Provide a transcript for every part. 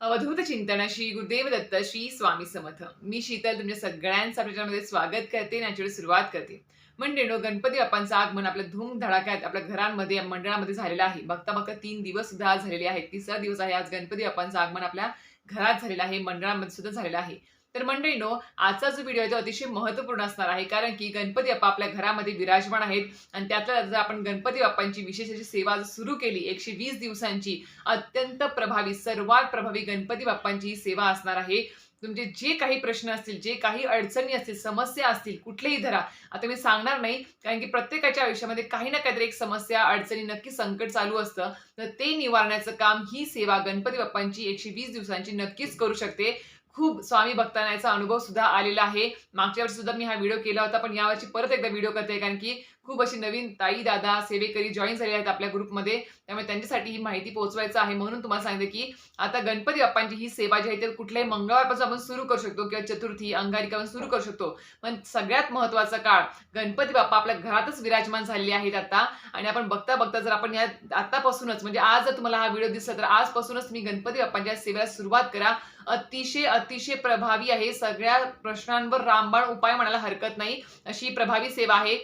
अवधूत चिंतन श्री गुरुदेव दत्त श्री स्वामी समर्थ. मी शीतल तुमच्या सगळ्यांचं आपल्या स्वागत करते आणि याच्यावर सुरुवात करते. म्हणजे नो गणपती बाप्पांचं आगमन आपल्या धूम धडाक्यात आपल्या घरांमध्ये मंडळामध्ये झालेलं आहे. बघता बघता तीन दिवस सुद्धा आज झालेले आहेत. तिसरा दिवस आहे आज गणपती बाप्पांचं आगमन आपल्या घरात झालेलं आहे. मंडळामध्ये सुद्धा झालेलं आहे. तर मंडळीनो आजचा जो व्हिडिओ आहे तो अतिशय महत्त्वपूर्ण असणार आहे. कारण की गणपती बाप्पा आपल्या घरामध्ये विराजमान आहेत. आणि त्यातल्या जर आपण गणपती बाप्पांची विशेष अशी सेवा सुरू केली एकशे वीस दिवसांची अत्यंत प्रभावी सर्वात प्रभावी गणपती बाप्पांची ही सेवा असणार आहे. तुमचे जे काही प्रश्न असतील जे काही अडचणी असतील समस्या असतील कुठलेही धरा आता मी सांगणार नाही. कारण की प्रत्येकाच्या आयुष्यामध्ये काही ना काहीतरी एक समस्या अडचणी नक्की संकट चालू असतं. तर ते निवारण्याचं काम ही सेवा गणपती बाप्पांची एकशे वीस दिवसांची नक्कीच करू शकते. खूप स्वामी भक्ताना याचा अनुभव सुद्धा आलेला आहे. मागच्या वर्षी सुद्धा मी हा व्हिडिओ केला होता पण यावर्षी परत एकदा व्हिडिओ करते कारण की खूप अशी नवीन ताई दादा सेवेकरी जॉईन झाले आहेत आपल्या ग्रुपमध्ये त्यामुळे त्यांच्यासाठी ही माहिती पोहोचवायचं आहे म्हणून तुम्हाला सांगितलं की आता गणपती बाप्पांची ही सेवा जी आहे तर कुठल्याही मंगळवारपासून आपण सुरू करू शकतो किंवा चतुर्थी अंगारिका सुरू करू शकतो. पण सगळ्यात महत्त्वाचा काळ गणपती बाप्पा आपल्या घरातच विराजमान झालेले आहेत आता. आणि आपण बघता बघता जर आपण या आतापासूनच म्हणजे आज जर तुम्हाला हा व्हिडिओ दिसला तर आजपासूनच मी गणपती बाप्पांच्या सेवेला सुरुवात करा. अतिशय अतिशय प्रभावी आहे. सगळ्या प्रश्नांवर रामबाण उपाय म्हणायला हरकत नाही. अशी प्रभावी सेवा आहे.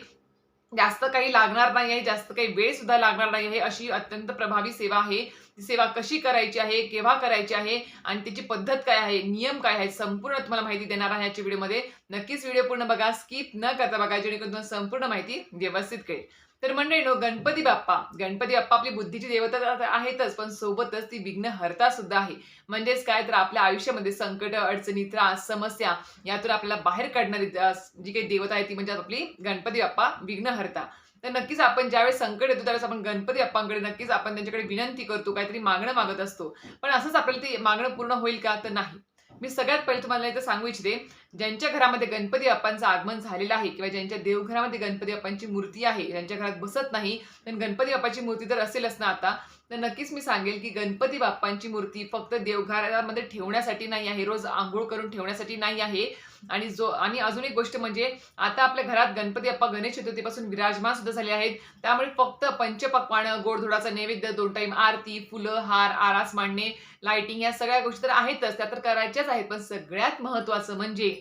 जास्त काही लागणार नाही आहे जास्त काही वेळ सुद्धा लागणार नाही आहे. अशी अत्यंत प्रभावी सेवा आहे. ती सेवा कशी करायची आहे केव्हा करायची आहे आणि त्याची पद्धत काय आहे नियम काय आहे संपूर्ण तुम्हाला माहिती देणार आहे याच्या व्हिडिओमध्ये. नक्कीच व्हिडिओ पूर्ण बघा स्किप न करता बघा जेणेकरून तुम्हाला संपूर्ण माहिती व्यवस्थित कळेल. तर मंडळी नो गणपती बाप्पा. गणपती बाप्पा आपली बुद्धीची देवता तर आहेतच पण सोबतच ती विघ्न हरता सुद्धा आहे. म्हणजेच काय तर आपल्या आयुष्यामध्ये संकट अडचणी त्रास समस्या यातून आपल्याला बाहेर काढणारी जी काही देवता आहे ती म्हणजे आपली गणपती बाप्पा विघ्न हरता. तर नक्कीच आपण ज्यावेळेस संकट येतो त्यावेळेस आपण गणपती बाप्पांकडे नक्कीच आपण त्यांच्याकडे विनंती करतो काहीतरी मागणं मागत असतो. पण असंच आपल्याला ते मागणं पूर्ण होईल का? तर नाही. मी सगळ्यात पहिले तुम्हाला इथं सांगू इच्छिते ज्यांच्या घरामध्ये गणपती बाप्पांचं आगमन झालेलं आहे किंवा ज्यांच्या देवघरामध्ये गणपती बाप्पांची मूर्ती आहे ज्यांच्या घरात बसत नाही पण गणपती बाप्पाची मूर्ती तर असेलच ना आता तर नक्कीच मी सांगेल की गणपती बाप्पांची मूर्ती फक्त देवघरामध्ये ठेवण्यासाठी नाही आहे रोज आंघोळ करून ठेवण्यासाठी नाही आहे. आणि जो आणि अजून एक गोष्ट म्हणजे आता आपल्या घरात गणपती बाप्पा गणेश चतुर्थीपासून विराजमान सुद्धा झाले आहेत. त्यामुळे फक्त पंचपक्वानं गोडधोडाचा नैवेद्य दोन टाइम आरती फुलं हार आरास मांडणे लाइटिंग या सगळ्या गोष्टी तर आहेतच. त्या तर करायच्याच आहेत पण सगळ्यात महत्वाचं म्हणजे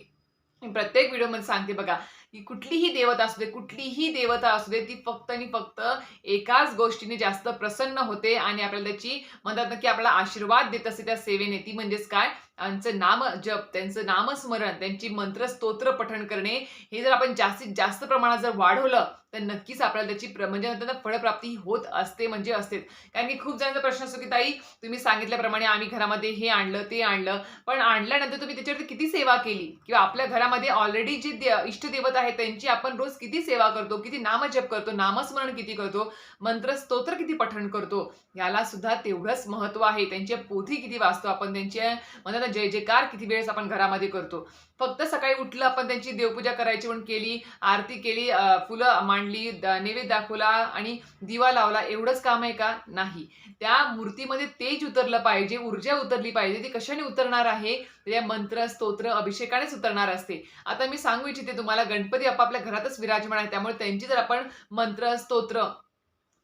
मी प्रत्येक व्हिडिओमध्ये सांगते बघा की कुठलीही देवता असू दे कुठलीही देवता असू दे ती फक्त आणि फक्त एकाच गोष्टीने जास्त प्रसन्न होते आणि आपल्याला त्याची म्हणतात ना की आपला आशीर्वाद देत असते त्या सेवेने. ती म्हणजेच काय? त्यांचं नाम जप त्यांचं नामस्मरण त्यांची मंत्र स्तोत्र पठण करणे. हे जर आपण जास्तीत जास्त प्रमाणात जर वाढवलं तर नक्कीच आपल्याला त्याची प्र- म्हणजे म्हणतात फळप्राप्ती होत असते म्हणजे असते. कारण की खूप जणांचा प्रश्न असतो की ताई तुम्ही सांगितल्याप्रमाणे आम्ही घरामध्ये हे आणलं ते आणलं. पण आणल्यानंतर तुम्ही त्याच्यावरती किती सेवा केली? किंवा आपल्या घरामध्ये ऑलरेडी जे दे- इष्टदेवत आहे त्यांची आपण रोज किती सेवा करतो? किती नामजप करतो? नामस्मरण किती करतो? मंत्र स्तोत्र किती पठण करतो? याला सुद्धा तेवढंच महत्त्व आहे. त्यांच्या पोथी किती वाचतो आपण? त्यांचे म्हणतात जय जयकार किती वेळेस आपण घरामध्ये करतो? फक्त सकाळी उठलं आपण त्यांची देवपूजा करायची म्हणून केली आरती केली फुलं मांड मांडली नैवेद्य दाखवला आणि दिवा लावला. एवढंच काम आहे का? नाही. त्या मूर्तीमध्ये तेज उतरलं पाहिजे ऊर्जा उतरली पाहिजे. ती कशाने उतरणार आहे? या मंत्र स्तोत्र अभिषेकानेच उतरणार असते. आता मी सांगू इच्छिते तुम्हाला गणपती आपापल्या घरातच विराजमान आहे. त्यामुळे त्यांची जर आपण मंत्र स्तोत्र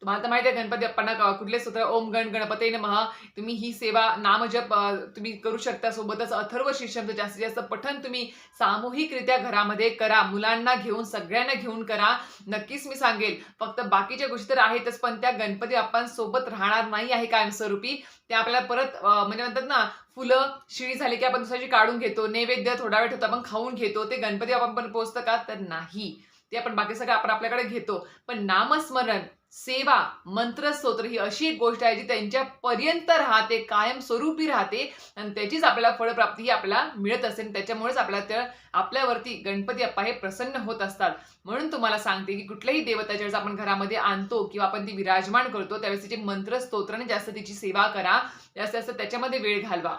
तुम्हाला तर माहिती आहे गणपती अप्पांना कुठले सूत्र ओम गण गणपती महा तुम्ही ही सेवा नामजप तुम्ही करू शकता. सोबतच अथर्व शीर्षमचं जास्तीत जास्त पठन तुम्ही सामूहिकरित्या घरामध्ये करा. मुलांना घेऊन सगळ्यांना घेऊन करा. नक्कीच मी सांगेल. फक्त बाकीच्या गोष्टी तर आहेतच पण त्या गणपती बाप्पांसोबत राहणार नाही आहे कायमस्वरूपी. ते आपल्याला परत म्हणजे म्हणतात ना फुलं शिळी झाली की आपण दुसऱ्याची काढून घेतो नैवेद्य थोडा वेळ ठेवतो आपण खाऊन घेतो. ते गणपती बाप्पांपर्यंत पोहोचतं का? तर नाही. ते आपण बाकी सगळं आपण आपल्याकडे घेतो. पण नामस्मरण सेवा मंत्रस्तोत्र ही अशी एक गोष्ट आहे जी त्यांच्यापर्यंत राहते कायमस्वरूपी राहते आणि त्याचीच आपल्याला फळप्राप्ती ही आपल्याला मिळत असते आणि त्याच्यामुळेच आपल्याला त्या आपल्यावरती गणपती अप्पा हे प्रसन्न होत असतात. म्हणून तुम्हाला सांगते की कुठल्याही देवताच्या वेळेस आपण घरामध्ये आणतो किंवा आपण ती विराजमान करतो त्यावेळेस तिचे मंत्रस्तोत्राने जास्त तिची सेवा करा जास्त जास्त त्याच्यामध्ये वेळ घालवा.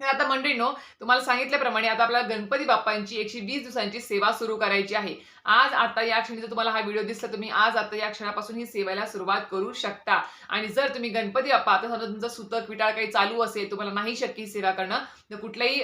आता मंडळीनो तुम्हाला सांगितल्याप्रमाणे आता आपल्याला गणपती बाप्पांची एकशे वीस दिवसांची सेवा सुरू करायची आहे. आज आता या क्षणी जर तुम्हाला हा व्हिडिओ दिसला तुम्ही आज आता या क्षणापासून ही सेवेला सुरुवात करू शकता. आणि जर तुम्ही गणपती बाप्पा आता समजा तुमचं सुतक विटाळ काही चालू असेल तुम्हाला नाही शक्य सेवा करणं तर कुठल्याही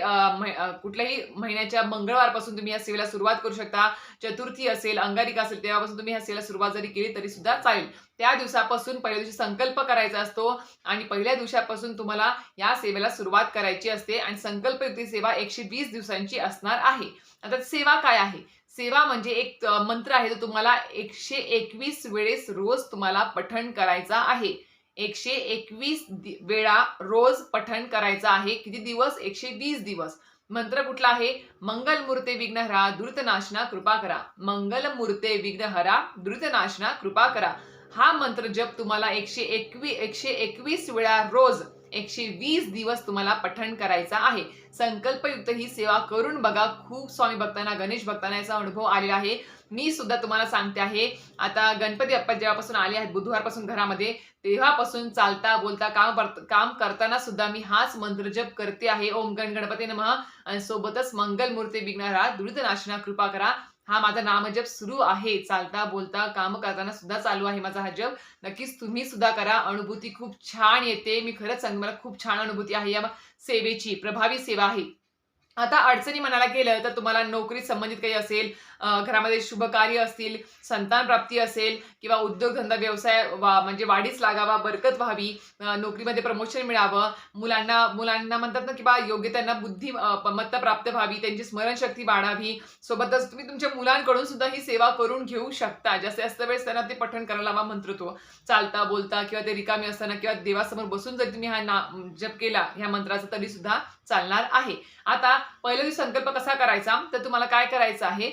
कुठल्याही महिन्याच्या मंगळवारपासून तुम्ही या सेवेला सुरुवात करू शकता. चतुर्थी असेल अंगारिका असेल तेव्हापासून तुम्ही ह्या सेवेला सुरुवात जरी केली तरी सुद्धा चालेल. त्या दिवसापासून पहिल्या दिवशी संकल्प करायचा असतो. आणि पहिल्या दिवसापासून तुम्हाला या सेवेला सुरुवात करायची असते. असते आणि संकल्पयुक्ती सेवा एकशे वीस दिवसांची असणार आहे. आता सेवा काय आहे? सेवा म्हणजे एक मंत्र आहे तो तुम्हाला एकशे एकवीस वेळेस रोज तुम्हाला पठण करायचा आहे. एकशे एकवीस वेळा रोज पठण करायचं आहे. किती दिवस? एकशे वीस दिवस. मंत्र कुठला आहे? मंगल मूर्ते विघ्नहरा द्रुतनाशना कृपा करा. मंगल मूर्ते विघ्नहरा द्रुतनाशना कृपा करा. हा मंत्र जप तुम्हाला एकशे एकवी एकशे एकवीस वेळा रोज एकशे वीस दिवस तुम्हाला पठण करायचा आहे. संकल्पयुक्त ही सेवा करून बघा. खूप स्वामी भक्तांना गणेश भक्तांना याचा अनुभव आलेला आहे. मी सुद्धा तुम्हाला सांगते आहे. आता गणपती बाप्पा जेव्हापासून आले आहेत बुधवारपासून घरामध्ये तेव्हापासून चालता बोलता काम काम करताना सुद्धा मी हाच मंत्र जप करते आहे. ओम गण गणपती नमः. आणि सोबतच मंगलमूर्ती विघ्नहरा नाशना कृपा करा. हा माझा नामजप सुरू आहे. चालता बोलता काम करताना सुद्धा चालू आहे माझा हा जप. नक्कीच तुम्ही सुद्धा करा. अनुभूती खूप छान येते. मी खरंच सांग मला खूप छान अनुभूती आहे या सेवेची. प्रभावी सेवा आहे. आता अडचणी म्हणायला गेलं तर तुम्हाला नोकरी संबंधित काही असेल घरामध्ये शुभ कार्य असतील संतान प्राप्ती असेल किंवा उद्योगधंदा व्यवसाय वा म्हणजे वाढीच लागावा बरकत व्हावी नोकरीमध्ये प्रमोशन मिळावं मुलांना मुलांना म्हणतात ना की बा योग्य त्यांना बुद्धी मत्ता प्राप्त व्हावी त्यांची स्मरणशक्ती वाढावी. सोबतच तुम्ही तुमच्या मुलांकडून सुद्धा ही सेवा करून घेऊ शकता. जास्तीत जास्त वेळेस त्यांना ते पठण करायला हवा मंत्रत्व चालता बोलता किंवा ते रिकामी असताना किंवा देवासमोर बसून जर तुम्ही हा ना जप केला ह्या मंत्राचा तरी सुद्धा चालणार आहे. आता पहिला संकल्प कसा करायचा? तर तुम्हाला काय करायचं आहे?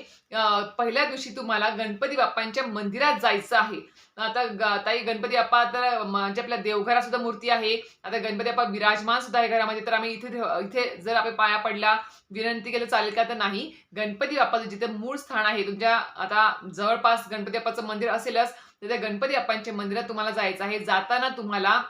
पहिल्या दिवशी तुम्हाला गणपती बाप्पांच्या मंदिरात जायचं आहे. आता ग- ताई गणपती बाप्पा तर म्हणजे आपल्या देवघरात सुद्धा मूर्ती आहे. आता गणपती बाप्पा विराजमान सुद्धा आहे घरामध्ये. तर आम्ही इथे इथे जर आपण पाया पडला विनंती केलं चालेल का? तर नाही. गणपती बाप्पाचं जिथे मूळ स्थान आहे तुमच्या आता जवळपास गणपती बाप्पाचं मंदिर असेलच तर त्या गणपती बाप्पांच्या मंदिरात तुम्हाला जायचं आहे. जाताना तुम्हाला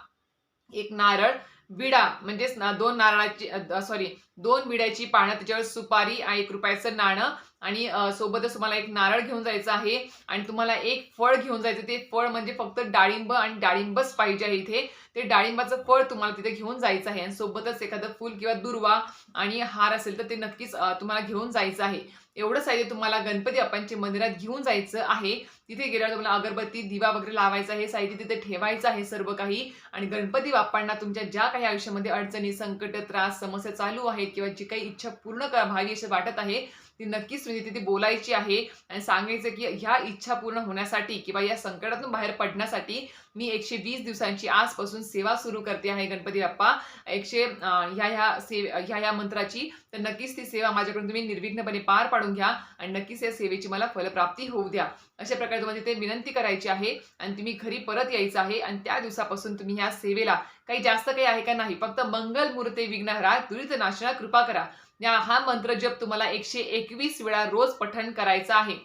एक नारळ विडा म्हणजेच दोन नारळाची सॉरी दोन बिड्याची पानं त्याच्यावर सुपारी आणि एक रुपयाचं नाणं. आणि सोबतच तुम्हाला एक नारळ घेऊन जायचं आहे. आणि तुम्हाला एक फळ घेऊन जायचं ते फळ म्हणजे फक्त डाळिंब आणि डाळिंबच पाहिजे आहे इथे. ते डाळिंबाचं फळ तुम्हाला तिथे घेऊन जायचं आहे. आणि सोबतच एखादं फुल किंवा दुर्वा आणि हार असेल तर ते नक्कीच तुम्हाला घेऊन जायचं आहे. एवढंच आहे तुम्हाला गणपती बाप्पांच्या मंदिरात घेऊन जायचं आहे. तिथे गेल्यावर तुम्हाला अगरबत्ती दिवा वगैरे लावायचा आहे. साहित्य तिथे ठेवायचं आहे सर्व काही. आणि गणपती बाप्पांना तुमच्या ज्या काही आयुष्यामध्ये अडचणी संकट त्रास समस्या चालू आहेत किंवा जी काही इच्छा पूर्ण करा व्हावी अशी वाटत आहे ती नक्कीच म्हणजे तिथे बोलायची आहे आणि सांगायचं की ह्या इच्छा पूर्ण होण्यासाठी किंवा या संकटातून बाहेर पडण्यासाठी मी एकशे वीस दिवसांची आजपासून सेवा सुरू करते आहे गणपती बाप्पा. एकशे ह्या ह्या से ह्या ह्या मंत्राची तर नक्कीच ती सेवा माझ्याकडून तुम्ही निर्विघ्नपणे पार पाडून घ्या आणि नक्कीच या सेवेची मला फलप्राप्ती होऊ द्या. अशा प्रकारे तुम्हाला तिथे विनंती करायची आहे आणि तुम्ही घरी परत यायचं आहे आणि त्या दिवसापासून तुम्ही ह्या सेवेला काही जास्त काही आहे का नाही फक्त मंगल मूर्ते विघ्नहरा दुरित नाशना कृपा करा. या हा मंत्र जप तुम्हाला एकशे एकवीस वेळा रोज पठण करायचा आहे.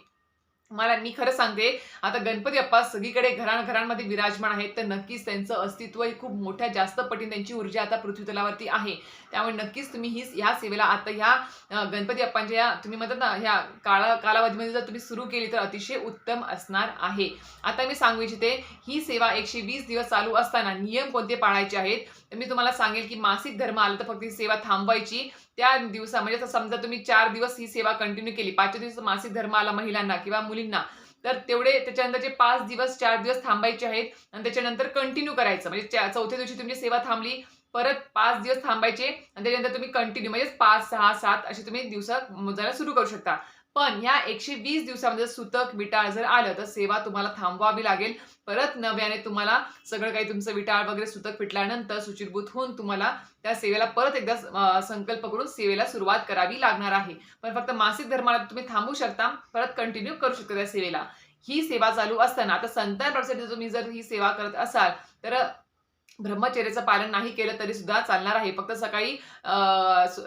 मला मी खरं सांगते आता गणपती अप्पा सगळीकडे घरां घरांमध्ये विराजमान आहेत तर नक्कीच त्यांचं अस्तित्व हे खूप मोठ्या जास्त पटीने त्यांची ऊर्जा आता पृथ्वीतलावरती आहे. त्यामुळे नक्कीच तुम्ही ही ह्या सेवेला आता ह्या गणपती अप्पांच्या या तुम्ही म्हणतात ना ह्या काळा कालावधीमध्ये जर तुम्ही सुरू केली तर अतिशय उत्तम असणार आहे. आता मी सांगू इच्छिते ही सेवा एकशे वीस दिवस चालू असताना नियम कोणते पाळायचे आहेत? मी तुम्हाला सांगेल की मासिक धर्म आला तर फक्त ही सेवा थांबवायची. त्या दिवसा म्हणजे समजा तुम्ही चार दिवस ही सेवा कंटिन्यू केली पाचव्या दिवस मासिक धर्म आला महिलांना किंवा मुलींना तर तेवढे त्याच्यानंतर जे पाच दिवस चार दिवस थांबायचे आहेत आणि त्याच्यानंतर कंटिन्यू करायचं. म्हणजे चौथ्या दिवशी तुमची सेवा थांबली परत पाच दिवस थांबायचे आणि त्याच्यानंतर तुम्ही कंटिन्यू म्हणजे पाच सहा सात असे तुम्ही दिवस मोजायला सुरू करू शकता. पण ह्या एकशे वीस दिवसामध्ये सुतक विटाळ जर आलं तर सेवा तुम्हाला थांबवावी लागेल. परत नव्याने तुम्हाला सगळं काही तुमचं विटाळ वगैरे सुतक फिटल्यानंतर सुचिरभूत होऊन तुम्हाला त्या सेवेला परत एकदा संकल्प करून सेवेला सुरुवात करावी लागणार आहे. पण फक्त मासिक धर्माला तुम्ही थांबू शकता परत कंटिन्यू करू शकता त्या सेवेला. ही सेवा चालू असताना आता संतान प्रसाद तुम्ही जर ही सेवा करत असाल तर ब्रह्मचर्याचं पालन नाही केलं तरी सुद्धा चालणार आहे. फक्त सकाळी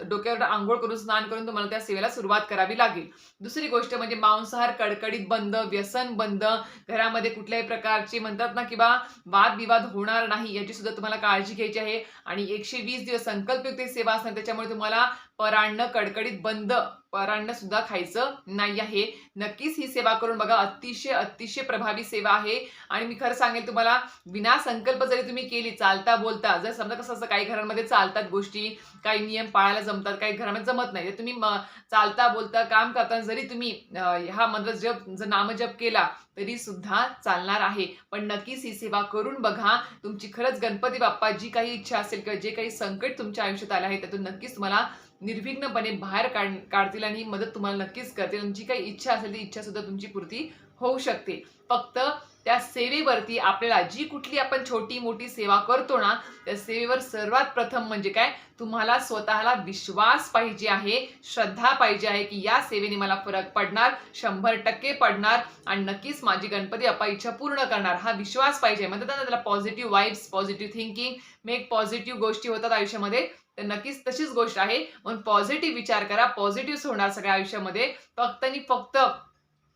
डोक्यावर आंघोळ करून स्नान करून तुम्हाला त्या सेवेला सुरुवात करावी लागेल. दुसरी गोष्ट म्हणजे मांसाहार कडकडीत बंद व्यसन बंद घरामध्ये कुठल्याही प्रकारची म्हणतात ना किंवा वादविवाद होणार नाही याची सुद्धा तुम्हाला काळजी घ्यायची आहे. आणि एकशे वीस दिवस संकल्पयुक्त सेवा असणार त्याच्यामुळे तुम्हाला परान्न कडकडीत बंद. परान्न सुद्धा खायचं नाही आहे. नक्कीच ही सेवा करून बघा अतिशय अतिशय प्रभावी सेवा आहे. आणि मी खरं सांगेल तुम्हाला विना संकल्प जरी तुम्ही केली चालता बोलता जर समजा कसं असं काही घरांमध्ये चालतात गोष्टी काही नियम पाळायला जमतात काही घरामध्ये जमत नाही तर तुम्ही म- चालता बोलता काम करताना जरी तुम्ही हा मंत्र जप जर नामजप केला तरी सुद्धा चालणार आहे. पण नक्कीच ही सेवा करून बघा तुमची खरंच गणपती बाप्पा जी काही इच्छा असेल किंवा जे काही संकट तुमच्या आयुष्यात आलं आहे त्यातून नक्कीच तुम्हाला निर्विघ्नपणे बाहेर काढ काढतील आणि मदत तुम्हाला नक्कीच करतील. आणि जी काही इच्छा असेल ती इच्छासुद्धा तुमची पूर्ती होऊ शकते. फक्त त्या सेवेवरती आपल्याला जी कुठली आपण छोटी मोठी सेवा करतो ना त्या सेवेवर सर्वात प्रथम म्हणजे काय? तुम्हाला स्वतःला विश्वास पाहिजे आहे श्रद्धा पाहिजे आहे की या सेवेने मला फरक पडणार शंभर टक्के पडणार आणि नक्कीच माझी गणपती अप्पा इच्छा पूर्ण करणार. हा विश्वास पाहिजे. म्हणतात ना त्याला positive vibes positive thinking make positive गोष्टी होतात आयुष्यामध्ये. तर नक्कीच तशीच गोष्ट आहे. म्हणून पॉझिटिव्ह विचार करा. पॉझिटिव्ह होणार सगळ्या आयुष्यामध्ये. फक्त आणि फक्त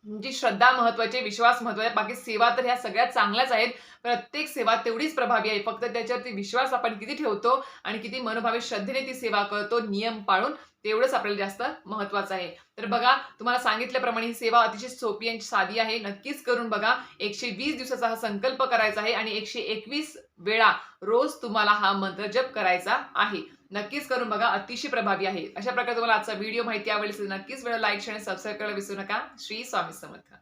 म्हणजे श्रद्धा महत्वाची विश्वास महत्त्वाचा बाकी सेवा तर ह्या सगळ्यात चांगल्याच आहेत. प्रत्येक सेवा तेवढीच प्रभावी आहे. फक्त त्याच्यावरती विश्वास आपण किती ठेवतो आणि किती मनोभावी श्रद्धेने ती सेवा करतो नियम पाळून तेवढंच आपल्याला जास्त महत्वाचं आहे. तर बघा तुम्हाला सांगितल्याप्रमाणे ही सेवा अतिशय सोपी आणि साधी आहे. नक्कीच करून बघा. एकशे वीस दिवसाचा हा संकल्प करायचा आहे आणि एकशे एकवीस वेळा रोज तुम्हाला हा मंत्र जप करायचा आहे. नक्कीच करून बघा अतिशय प्रभावी आहे. अशा प्रकारे तुम्हाला आजचा व्हिडिओ माहिती आवडली असेल नक्कीच वेळ लाईक शेअर सबस्क्राईब करायला विसरू नका. श्री स्वामी समर्थ.